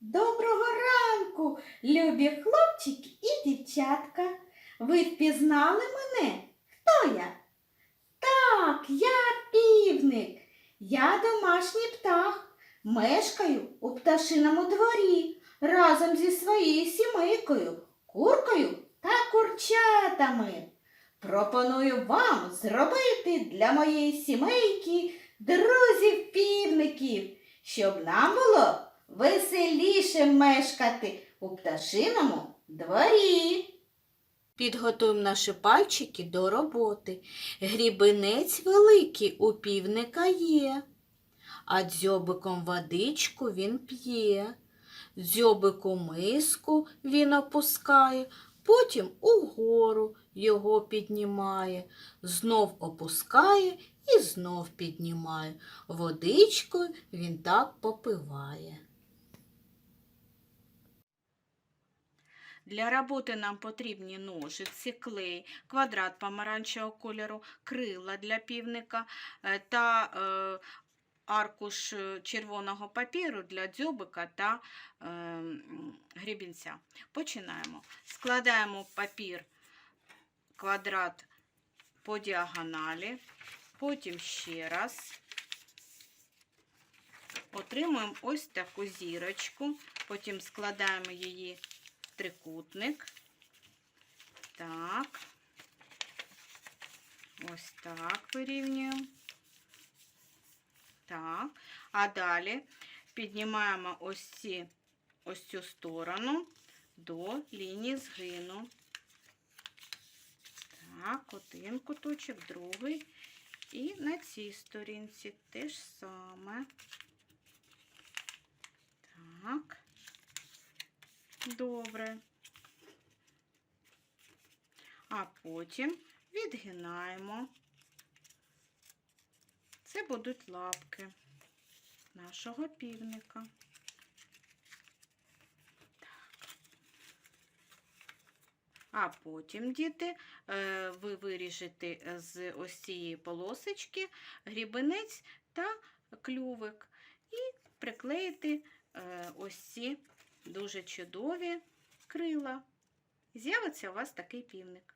Доброго ранку, любі хлопчики і дівчатка. Ви впізнали мене? Хто я? Так, я півник. Я домашній птах. Мешкаю у пташиному дворі разом зі своєю сімейкою, куркою та курчатами. Пропоную вам зробити для моєї сімейки друзів-півників, щоб нам було веселіше мешкати у пташиному дворі. Підготуємо наші пальчики до роботи. Грібенець великий у півника є, а дзьобиком водичку він п'є. Дзьобику миску він опускає, потім угору його піднімає, знов опускає і знов піднімає. Водичкою він так попиває. Для роботи нам потрібні ножиці, клей, квадрат помаранчевого кольору, крила для півника е, та е, аркуш е, червоного папіру для дзьобика та е, м, гребінця. Починаємо. Складаємо папір квадрат по діагоналі, потім ще раз. Отримуємо ось таку зірочку, потім складаємо її трикутник. Так, ось так вирівнюємо. Так, а далі піднімаємо ось, ці, ось цю сторону до лінії згину. Так, один куточок, другий. І на цій сторінці те ж саме. Так. Добре. А потім відгинаємо. Це будуть лапки нашого півника. А потім, діти, е, ви виріжете з ось цієї полосочки грібенець та клювик і приклеїте е, ось ці дуже чудові крила. З'явиться у вас такий півник.